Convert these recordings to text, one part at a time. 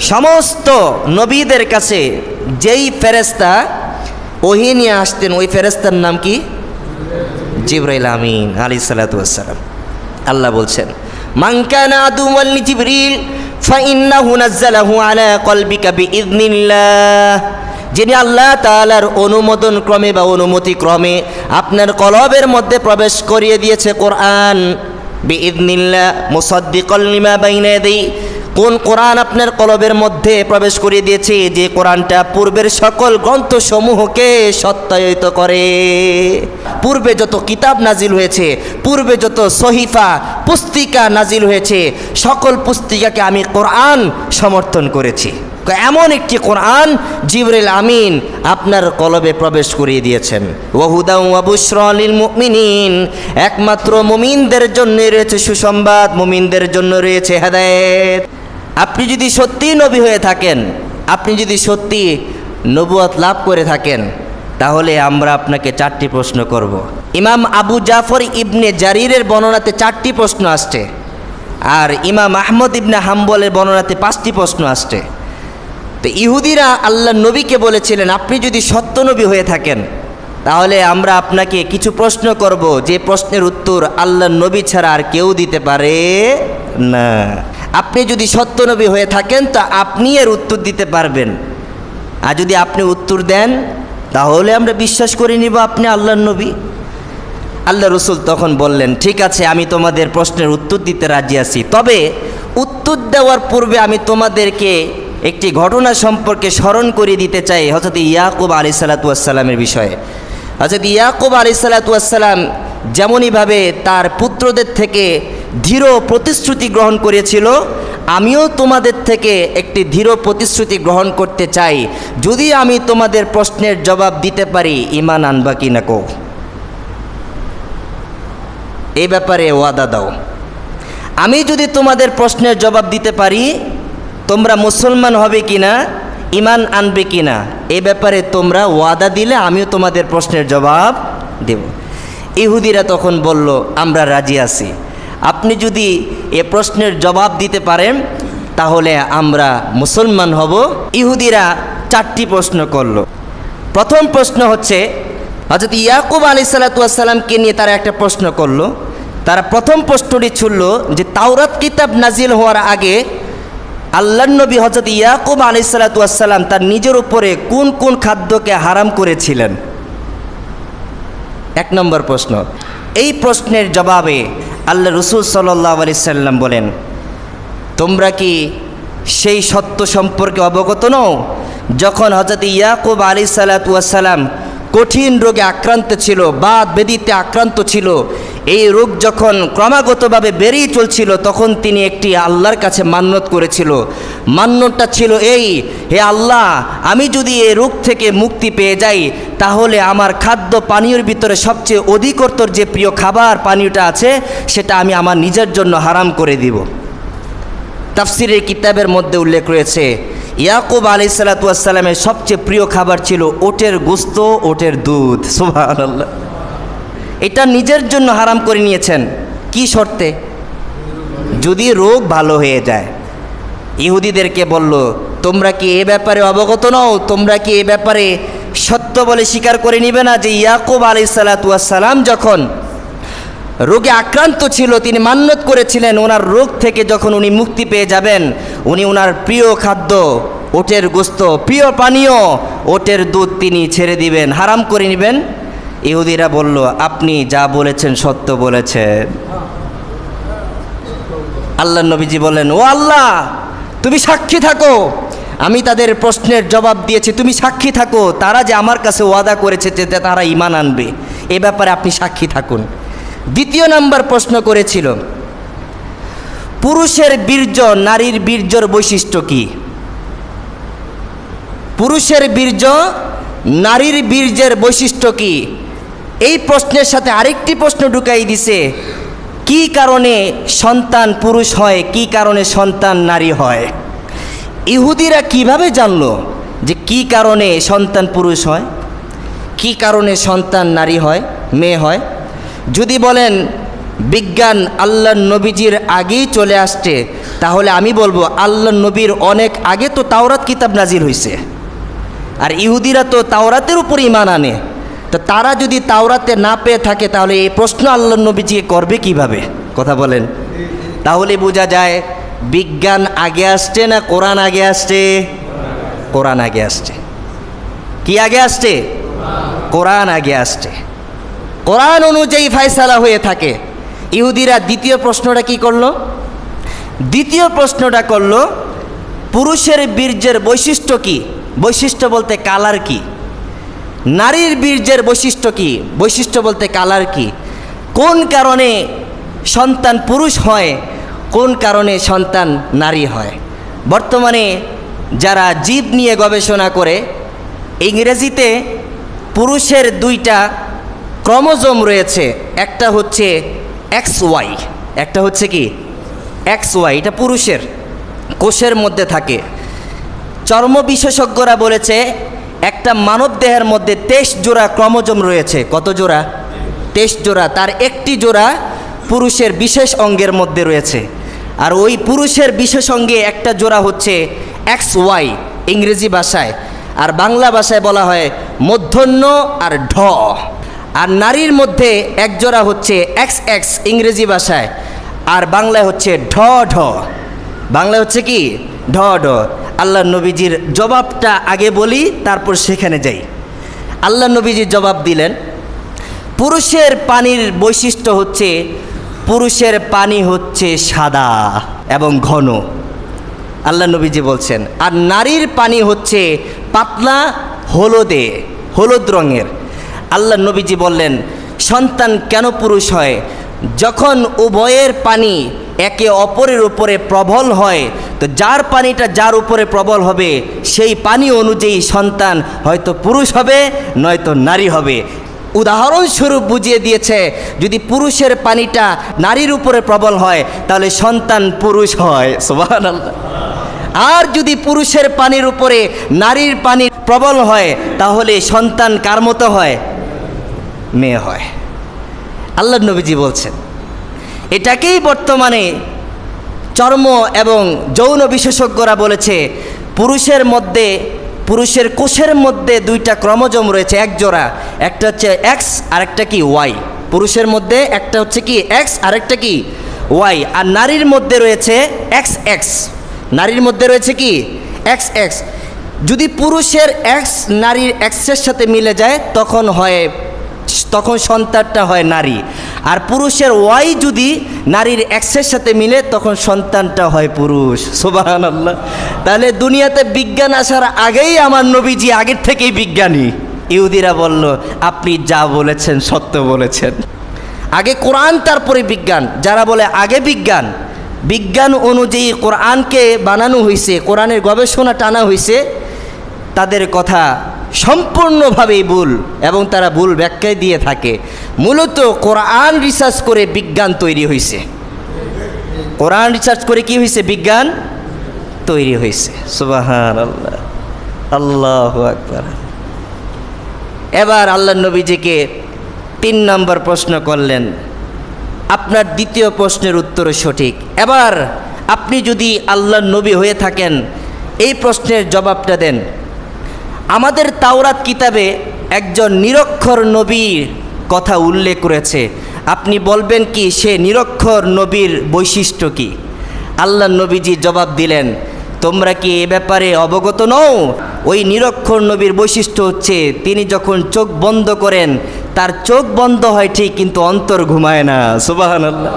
সমস্ত নবীদের কাছে যেই ফেরেস্তা ওহি নিয়ে আসতেন, ওই ফেরেস্তার নাম কি? জিব্রাইল আমিন আলী সালাতাম আল্লাহ বলছেন মানকানা আদুয়াল্লি জিবরিল যিনি আল্লাহ তাআলার অনুমোদন ক্রমে বা অনুমতি ক্রমে আপনার কলবের মধ্যে প্রবেশ করিয়ে দিয়েছে কোরআন। বিইذনিল্লাহ মুসাদ্দিকাল লিমা বাইনা ইয়াদাই কোন কোরআন আপনার কলবের মধ্যে প্রবেশ করিয়ে দিয়েছে? যে কোরআনটা পূর্বের সকল গ্রন্থসমূহকে সত্যায়িত করে। পূর্বে যত কিতাব নাজিল হয়েছে, পূর্বে যত সহিফা, পুস্তিকা নাজিল হয়েছে, সকল পুস্তিকাকে আমি কোরআন সমর্থন করেছি। এমন একটি কোরআন জিবরিল আমিন আপনার কলবে প্রবেশ করিয়ে দিয়েছেন। ওহুদা ওয়াবুসরলিল মুমিনিন। একমাত্র মুমিনদের জন্য রয়েছে সুসংবাদ, মুমিনদের জন্য রয়েছে হেদায়েত। আপনি যদি সত্যি নবী হয়ে থাকেন, আপনি যদি সত্যি নবুয়াত লাভ করে থাকেন, তাহলে আমরা আপনাকে চারটি প্রশ্ন করব। ইমাম আবু জাফর ইবনে জারিরের বর্ণনাতে চারটি প্রশ্ন আসছে, আর ইমাম আহমদ ইবনে হাম্বলের বর্ণনাতে পাঁচটি প্রশ্ন আসছে। তো ইহুদিরা আল্লাহ নবীকে বলেছিলেন, আপনি যদি সত্য নবী হয়ে থাকেন, তাহলে আমরা আপনাকে কিছু প্রশ্ন করব। যে প্রশ্নের উত্তর আল্লাহ নবী ছাড়া আর কেউ দিতে পারে না। আপনি যদি সত্য নবী হয়ে থাকেন, তা আপনি এর উত্তর দিতে পারবেন। আর যদি আপনি উত্তর দেন, তাহলে আমরা বিশ্বাস করে নিব আপনি আল্লাহর নবী। আল্লাহ রসুল তখন বললেন, ঠিক আছে, আমি তোমাদের প্রশ্নের উত্তর দিতে রাজি আছি। তবে উত্তর দেওয়ার পূর্বে আমি তোমাদেরকে একটি ঘটনা সম্পর্কে স্মরণ করিয়ে দিতে চাই হজরত ইয়াকুব আলি সালাতুয়াসাল্লামের বিষয়ে। হজরত ইয়াকুব আলি সালাতুয়াসাল্লাম যেমনইভাবে তার পুত্রদের থেকে দৃঢ় প্রতিশ্রুতি গ্রহণ করেছিল, আমিও তোমাদের থেকে একটি দৃঢ় প্রতিশ্রুতি গ্রহণ করতে চাই। যদি আমি তোমাদের প্রশ্নের জবাব দিতে পারি ইমান আনবা কি না কো? এই ব্যাপারে ওয়াদা দাও। আমি যদি তোমাদের প্রশ্নের জবাব দিতে পারি, তোমরা মুসলমান হবে কি না ইমান আনবে কি না, এ ব্যাপারে তোমরা ওয়াদা দিলে আমিও তোমাদের প্রশ্নের জবাব দেব। ইহুদিরা তখন বলল, আমরা রাজি আছি। আপনি যদি এ প্রশ্নের জবাব দিতে পারেন, তাহলে আমরা মুসলমান হব। ইহুদিরা চারটি প্রশ্ন করল। প্রথম প্রশ্ন হচ্ছে হজরত ইয়াকুব আলি সাল্লাতুয়াসাল্লামকে নিয়ে তারা একটা প্রশ্ন করল। তারা প্রথম প্রশ্নটি ছিল যে, তাওরাত কিতাব নাজিল হওয়ার আগে আল্লাহ নবী হজরত ইয়াকুব আলি সাল্লাতুয়াসাল্লাম তার নিজের উপরে কোন কোন খাদ্যকে হারাম করেছিলেন? এক নম্বর প্রশ্ন। এই প্রশ্নের জবাবে আল্লাহ রসুল সাল্লাহ আলি সাল্লাম বলেন, তোমরা কি সেই সত্য সম্পর্কে অবগত নও? যখন হজরত ইয়াকুব আলী সালাতাম কঠিন রোগে আক্রান্ত ছিল বাদ বেদিতে আক্রান্ত ছিল এই রোগ যখন ক্রমাগতভাবে বেড়েই চলছিল, তখন তিনি একটি আল্লাহর কাছে মান্যত করেছিল। মান্যতটা ছিল এই, হে আল্লাহ, আমি যদি এই রোগ থেকে মুক্তি পেয়ে যাই, তাহলে আমার খাদ্য পানীয়র ভিতরে সবচেয়ে অধিকতর যে প্রিয় খাবার পানীয়টা আছে, সেটা আমি আমার নিজের জন্য হারাম করে দিব। তাফসিরের কিতাবের মধ্যে উল্লেখ রয়েছে, ইয়াকুব আলি সালাতামের সবচেয়ে প্রিয় খাবার ছিল ওটের গোস্ত, ওটের দুধ। সুভান আল্লাহ এটা নিজের জন্য হারাম করে নিয়েছেন। কি শর্তে? যদি রোগ ভালো হয়ে যায়। ইহুদিদেরকে বলল, তোমরা কি এ ব্যাপারে অবগত নও? তোমরা কি এ ব্যাপারে সত্য বলে স্বীকার করে নিবে না যে ইয়াকুব আলি সালাতাম যখন রোগে আক্রান্ত ছিল, তিনি মান্যত করেছিলেন, ওনার রোগ থেকে যখন উনি মুক্তি পেয়ে যাবেন, উনি ওনার প্রিয় খাদ্য, ওটের গোস্ত, প্রিয় পানীয়, ওটের দুধ তিনি ছেড়ে দিবেন। হারাম করে নেবেন? ইহুদিরা বলল, আপনি যা বলেছেন সত্য বলেছেন আল্লাহ নবীজি বললেন, ও আল্লাহ, তুমি সাক্ষী থাকো। আমি তাদের প্রশ্নের জবাব দিয়েছি, তুমি সাক্ষী থাকো। তারা যে আমার কাছে ওয়াদা করেছে যে তারা ইমান আনবে, এ ব্যাপারে আপনি সাক্ষী থাকুন। দ্বিতীয় নাম্বার প্রশ্ন করেছিল, পুরুষের বীর্য নারীর বীর্যর বৈশিষ্ট্য কি? পুরুষের বীর্য নারীর বীর্যের বৈশিষ্ট্য কি? এই প্রশ্নের সাথে আরেকটি প্রশ্ন ঢুকাই দিছে। কি কারণে সন্তান পুরুষ হয়, কি কারণে সন্তান নারী হয়? ইহুদিরা কীভাবে জানলো যে কি কারণে সন্তান পুরুষ হয়, কি কারণে সন্তান নারী হয়, মেয়ে হয়? যদি বলেন, বিজ্ঞান আল্লাহ নবীজির আগেই চলে আসছে, তাহলে আমি বলব আল্লাহ নবীর অনেক আগে তো তাওরাত কিতাব নাজির হয়েছে আর ইহুদিরা তো তাওরাতের উপর ইমান আনে। তো তারা যদি তাওরাতে না পেয়ে থাকে, তাহলে এই প্রশ্ন আল্লাহ নবীজিকে করবে কীভাবে? কথা বলেন। তাহলে বোঝা যায়, বিজ্ঞান আগে আসছে না কোরআন আগে আসছে? কোরআন আগে আসছে। কি আগে আসছে? কোরআন আগে আসছে। কোরআন অনুযায়ী ফায়সালা হয়ে থাকে। ইহুদিরা দ্বিতীয় প্রশ্নটা কি করল? দ্বিতীয় প্রশ্নটা করল, পুরুষের বীর্যের বৈশিষ্ট্য কি? বৈশিষ্ট্য বলতে কালার কি? নারীর বীর্যের বৈশিষ্ট্য কি? বৈশিষ্ট্য বলতে কালার কি? কোন কারণে সন্তান পুরুষ হয়? কোন কারণে সন্তান নারী হয়? বর্তমানে যারা জীব নিয়ে গবেষণা করে, ইংরেজিতে পুরুষের দুইটা ক্রমজম রয়েছে। একটা হচ্ছে এক্স ওয়াই, একটা হচ্ছে কি? এক্স ওয়াই, এটা পুরুষের কোষের মধ্যে থাকে। চর্ম বিশেষজ্ঞরা বলেছে একটা মানব দেহের মধ্যে তেইশ জোড়া ক্রমজম রয়েছে। কত জোড়া? তেইশ জোড়া। তার একটি জোড়া পুরুষের বিশেষ অঙ্গের মধ্যে রয়েছে। আর ওই পুরুষের বিশেষ অঙ্গে একটা জোড়া হচ্ছে এক্স ওয়াই, ইংরেজি ভাষায়। আর বাংলা ভাষায় বলা হয় মধ্যন্য আর ঢ। আর নারীর মধ্যে এক জোড়া হচ্ছে এক্স এক্স, ইংরেজি ভাষায়। আর বাংলায় হচ্ছে ঢ ঢ। বাংলা হচ্ছে কি? ঢ ঢ। আল্লাহ নবীজির জবাবটা আগে বলি, তারপর সেখানে যাই। আল্লাহ নবীজির জবাব দিলেন, পুরুষের পানির বৈশিষ্ট্য হচ্ছে, পুরুষের পানি হচ্ছে সাদা এবং ঘন। আল্লাহ নবীজি বলছেন, আর নারীর পানি হচ্ছে পাতলা, হলদে, হলুদ রঙের। আল্লাহ নবীজি বললেন, সন্তান কেন পুরুষ হয়? যখন উভয়ের পানি একে অপরের উপরে প্রবল হয়, তো যার পানিটা যার উপরে প্রবল হবে, সেই পানি অনুযায়ী সন্তান হয়তো পুরুষ হবে, নয়তো নারী হবে। উদাহরণস্বরূপ বুঝিয়ে দিয়েছে, যদি পুরুষের পানিটা নারীর উপরে প্রবল হয়, তাহলে সন্তান পুরুষ হয়। সোবাহান আর যদি পুরুষের পানির উপরে নারীর পানি প্রবল হয়, তাহলে সন্তান কার মতো হয়? মেয়ে হয়। আল্লাহ নবীজি বলছেন, এটাকেই বর্তমানে চর্ম এবং যৌন বিশেষজ্ঞরা বলেছে, পুরুষের মধ্যে, পুরুষের কোষের মধ্যে দুইটা ক্রমজম রয়েছে, এক জোড়া, একটা হচ্ছে এক্স আর একটা কি ওয়াই পুরুষের মধ্যে একটা হচ্ছে কি এক্স আরেকটা কি ওয়াই আর নারীর মধ্যে রয়েছে এক্স এক্স নারীর মধ্যে রয়েছে কি এক্স এক্স যদি পুরুষের এক্স নারীর এক্সের সাথে মিলে যায়, তখন হয় তখন সন্তানটা হয় নারী। আর পুরুষের ওয়াই যদি নারীর এক্সের সাথে মিলে, তখন সন্তানটা হয় পুরুষ। সোবাহান আল্লাহ তাহলে দুনিয়াতে বিজ্ঞান আসার আগেই আমার নবীজি, আগের থেকেই বিজ্ঞানী। ইহুদিরা বলল, আপনি যা বলেছেন, সত্য বলেছেন। আগে কোরআন, তারপরে বিজ্ঞান। যারা বলে আগে বিজ্ঞান বিজ্ঞান অনুযায়ী কোরআনকে বানানো হয়েছে কোরআনের গবেষণা টানা হয়েছে তাদের কথা সম্পূর্ণভাবেই ভুল এবং তারা ভুল ব্যাখ্যায় দিয়ে থাকে। মূলত কোরআন রিসার্চ করে বিজ্ঞান তৈরি হয়েছে কোরআন রিসার্চ করে কি হয়েছে বিজ্ঞান তৈরি হয়েছে সুবাহান আল্লাহ আল্লাহ আকবর। এবার আল্লাহ নবীজিকে তিন নম্বর প্রশ্ন করলেন। আপনার দ্বিতীয় প্রশ্নের উত্তর সঠিক। এবার আপনি যদি আল্লাহ নবী হয়ে থাকেন, এই প্রশ্নের জবাবটা দেন। আমাদের তাওরাত কিতাবে একজন নিরক্ষর নবীর কথা উল্লেখ করেছে। আপনি বলবেন কি, সে নিরক্ষর নবীর বৈশিষ্ট্য কি? আল্লাহ নবীজি জবাব দিলেন, তোমরা কি এ ব্যাপারে অবগত নও? ওই নিরক্ষর নবীর বৈশিষ্ট্য হচ্ছে, তিনি যখন চোখ বন্ধ করেন, তার চোখ বন্ধ হয় ঠিক, কিন্তু অন্তর ঘুমায় না। সুবাহান আল্লাহ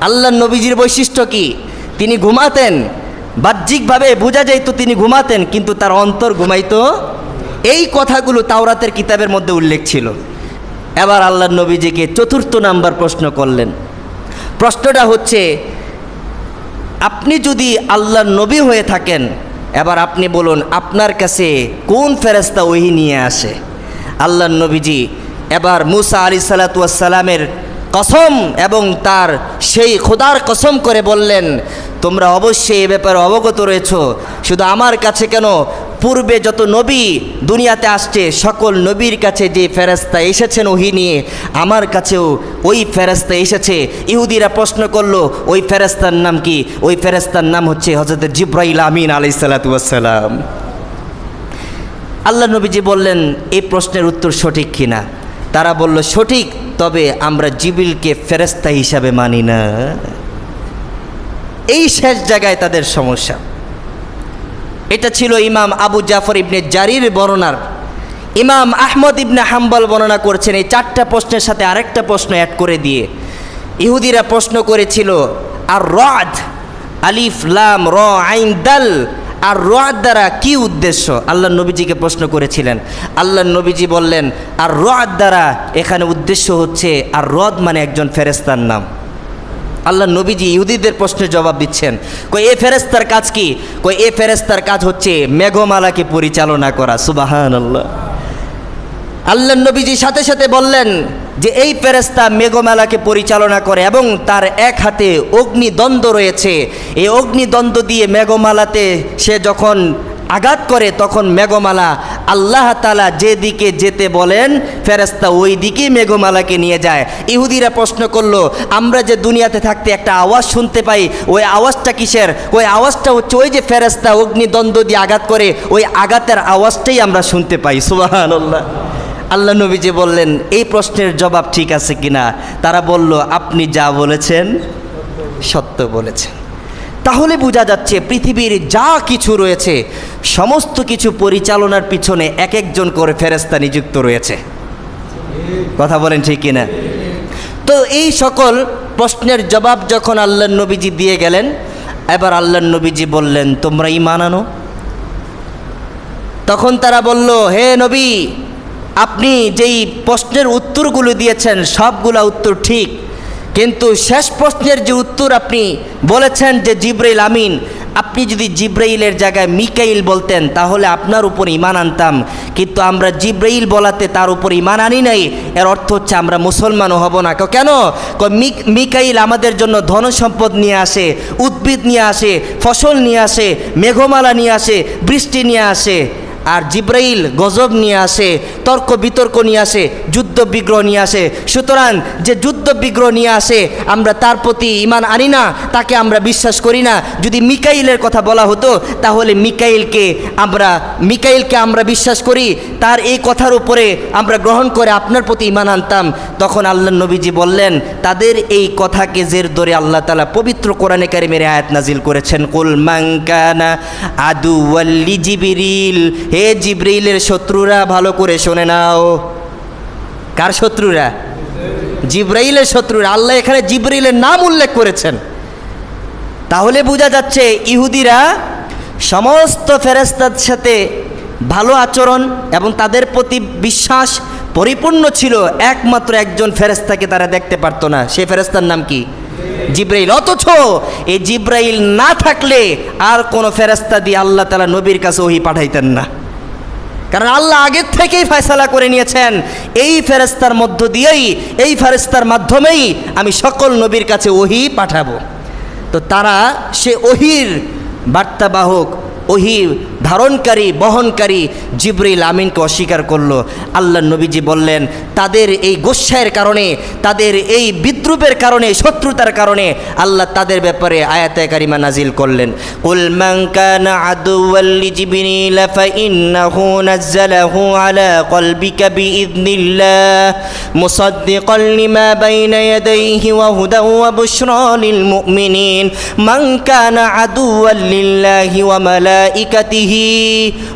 আল্লাহ নবীজির বৈশিষ্ট্য কি? তিনি ঘুমাতেন বাহ্যিকভাবে বোঝা যাইত তিনি ঘুমাতেন, কিন্তু তার অন্তর ঘুমাইত। এই কথাগুলো তাওরাতের কিতাবের মধ্যে উল্লেখ ছিল। এবার আল্লাহ নবীজিকে চতুর্থ নাম্বার প্রশ্ন করলেন। প্রশ্নটা হচ্ছে, আপনি যদি আল্লাহ নবী হয়ে থাকেন, এবার আপনি বলুন, আপনার কাছে কোন ফেরেস্তা ওহি নিয়ে আসে? আল্লাহ নবীজি এবার মুসা আলি সালাতামের কসম এবং তার সেই খোদার কসম করে বললেন তোমরা অবশ্যই এ ব্যাপারে অবগত রয়েছ। শুধু আমার কাছে কেন? পূর্বে যত নবী দুনিয়াতে আসছে, সকল নবীর কাছে যে ফেরেস্তা এসেছেন ওহি নিয়ে, আমার কাছেও ওই ফেরেস্তা এসেছে। ইহুদিরা প্রশ্ন করল, ওই ফেরেস্তার নাম কি? ওই ফেরেস্তার নাম হচ্ছে হজরত জিব্রাইল আমিন আলাই সালাতাম আল্লাহ নবীজি বললেন এই প্রশ্নের উত্তর সঠিক কিনা তারা বলল, সঠিক, তবে আমরা জিবিলকে ফেরেস্তা হিসাবে মানি না। এই শেষ জায়গায় তাদের সমস্যা। এটা ছিল ইমাম আবু জাফর ইবনে জারির বর্ণনার। ইমাম আহমদ ইবনে হাম্বল বর্ণনা করছেন, এই চারটা প্রশ্নের সাথে আরেকটা প্রশ্ন অ্যাড করে দিয়ে। ইহুদিরা প্রশ্ন করেছিল, আর রদ আলিফ, লাম, র, আইন, দাল। আর রদ দ্বারা কি উদ্দেশ্য? আল্লাহ নবীজিকে প্রশ্ন করেছিলেন। আল্লাহ নবীজি বললেন, আর রদ দ্বারা এখানে উদ্দেশ্য হচ্ছে, আর রদ মানে একজন ফেরেস্তার নাম। আল্লাহ নবীজি ইহুদিদের প্রশ্নের জবাব দিচ্ছেন কই এ ফেরেস্তার কাজ কি? কই এ ফেরেস্তার কাজ হচ্ছে মেঘমালাকে পরিচালনা করা। সুবাহান আল্লাহ আল্লাহ নবীজি সাথে সাথে বললেন যে, এই ফেরেস্তা মেঘমালাকে পরিচালনা করে এবং তার এক হাতে অগ্নিদ্বন্দ্ব রয়েছে। এই অগ্নিদ্বন্দ্ব দিয়ে মেঘমালাতে সে যখন আঘাত করে, তখন মেঘমালা আল্লাহ তালা যেদিকে যেতে বলেন ফেরেস্তা ওই দিকেই মেঘমালাকে নিয়ে যায়। ইহুদিরা প্রশ্ন করল, আমরা যে দুনিয়াতে থাকতে একটা আওয়াজ শুনতে পাই, ওই আওয়াজটা কিসের? ওই আওয়াজটা হচ্ছে ওই যে ফেরেস্তা অগ্নিদ্বন্দ্ব দিয়ে আঘাত করে, ওই আঘাতের আওয়াজটাই আমরা শুনতে পাই। সুবাহান আল্লাহ আল্লাহ নবীজি বললেন, এই প্রশ্নের জবাব ঠিক আছে কিনা? তারা বলল, আপনি যা বলেছেন, সত্য বলেছেন। তাহলে বোঝা যাচ্ছে পৃথিবীর যা কিছু রয়েছে, সমস্ত কিছু পরিচালনার পিছনে এক একজন করে ফেরেস্তা নিযুক্ত রয়েছে। কথা বলেন ঠিক কিনা? তো এই সকল প্রশ্নের জবাব যখন আল্লাহ নবীজি দিয়ে গেলেন, এবার আল্লাহ নবীজি বললেন, তোমরা ইমান আনো? তখন তারা বলল, হে নবী, আপনি যেই প্রশ্নের উত্তরগুলো দিয়েছেন, সবগুলা উত্তর ঠিক। কিন্তু শেষ প্রশ্নের যে উত্তর আপনি বলেছেন যে জিব্রাইল আমিন, আপনি যদি জিব্রাইলের জায়গায় মিকাইল বলতেন, তাহলে আপনার উপর ইমান আনতাম। কিন্তু আমরা জিব্রাইল বলাতে তার উপর ইমান আনি নাই, এর অর্থ হচ্ছে আমরা মুসলমানও হব না। কেন? মিকাইল আমাদের জন্য ধন সম্পদ নিয়ে আসে, উদ্ভিদ নিয়ে আসে, ফসল নিয়ে আসে, মেঘমালা নিয়ে আসে, বৃষ্টি নিয়ে আসে। আর জিব্রাইল গজব নিয়ে আসে, তর্ক বিতর্ক নিয়ে আসে, যুদ্ধ বিগ্রহ নিয়ে আসে। সুতরাং যে যুদ্ধ বিগ্রহ নিয়ে আসে, আমরা তার প্রতি ইমান আনি না, তাকে আমরা বিশ্বাস করি না। যদি মিকাইলের কথা বলা হতো, তাহলে মিকাইলকে আমরা মিকাইলকে আমরা বিশ্বাস করি, তার এই কথার উপরে আমরা গ্রহণ করে আপনার প্রতি ইমান আনতাম। তখন আল্লাহ নবীজি বললেন, তাদের এই কথাকে জের ধরে আল্লাহ তালা পবিত্র কোরআনে কারিমের আয়াত নাজিল করেছেন। কুল মাঙ্কানা আদু জিবিরিল, হে জিব্রিলের শত্রুরা, ভালো করে শোনে নাও। কার শত্রুরা? জিব্রাইলের শত্রুরা। আল্লাহ এখানে জিব্রাইলের নাম উল্লেখ করেছেন। তাহলে বোঝা যাচ্ছে ইহুদিরা সমস্ত ফেরেস্তার সাথে ভালো আচরণ এবং তাদের প্রতি বিশ্বাস পরিপূর্ণ ছিল। একমাত্র একজন ফেরেস্তাকে তারা দেখতে পারতো না। সেই ফেরেস্তার নাম কি? জিব্রাইল। অথচ এই জিব্রাইল না থাকলে আর কোনো ফেরেস্তা দিয়ে আল্লাহ তালা নবীর কাছে ওহি পাঠাইতেন না। কারণ আল্লাহ আগের থেকেই ফয়সালা করে নিয়েছেন। এই ফেরেস্তার মধ্য দিয়েই, এই ফেরেস্তার মাধ্যমেই আমি সকল নবীর কাছে ওহি পাঠাবো। তো তারা সে ওহির বার্তাবাহক, ওহি ধারণকারী, বহনকারী জিব্রিল আমিনকে অস্বীকার করল। আল্লাহ নবীজি বললেন, তাদের এই গোস্বায়ের কারণে, তাদের এই বিদ্রুপের কারণে, শত্রুতার কারণে আল্লাহ তাদের ব্যাপারে আয়াতে কারিমা নাজিল করলেন। কুল কানা আদুওয়াল্লি জিবরিল ফাইন্নাহু নাযালাহু আলা কলবিকা বিইذنিল্লাহ মুসাদ্দিকান লিমা বাইনা মালাইকাতিহি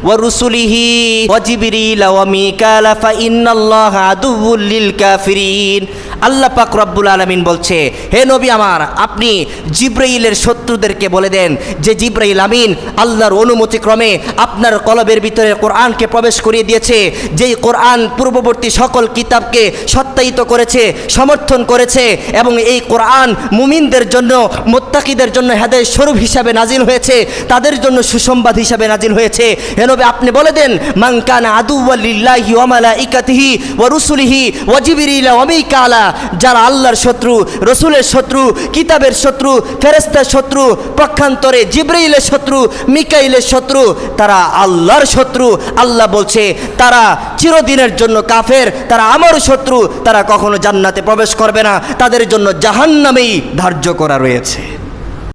ওয়া রুসুলিহি ওয়া জিবরিল ওয়া মিকালা ফাইন্নাল্লাহা আদুউল লিল কাফিরিন আল্লাহ পাক রব্বুল আলামিন বলছে, হে নবী আমার, আপনি জিব্রাইলের শত্রুদেরকে বলে দেন, যে জিব্রাইল আমিন আল্লাহর অনুমতিক্রমে আপনার কলবের ভিতরে কোরআনকে প্রবেশ করিয়ে দিয়েছে, যেই কোরআন পূর্ববর্তী সকল কিতাবকে সত্যায়িত করেছে, সমর্থন করেছে এবং এই কোরআন মুমিনদের জন্য, মোত্তাকিদের জন্য হেদায় স্বরূপ হিসাবে নাজিল হয়েছে, তাদের জন্য সুসংবাদ হিসাবে নাজিল হয়েছে। হে নবী, আপনি বলে দেন মাংকানা আদুল্লাহি ওয়া মালাইকাতিহি ওয়া রুসুলিহি ওয়া জিবরিল ওয়া মিকালা যারা আল্লাহর শত্রু, রসুলের শত্রু, কিতাবের শত্রু ফেরেস্তার শত্রু, পক্ষান্তরে জিব্রাইলের শত্রু, মিকাইলের শত্রু, তারা আল্লাহর শত্রু। আল্লাহ বলছে, তারা চিরদিনের জন্য কাফের, তারা আমার শত্রু, তারা কখনো জান্নাতে প্রবেশ করবে না। তাদের জন্য জাহান্নামেই ধার্য করা রয়েছে।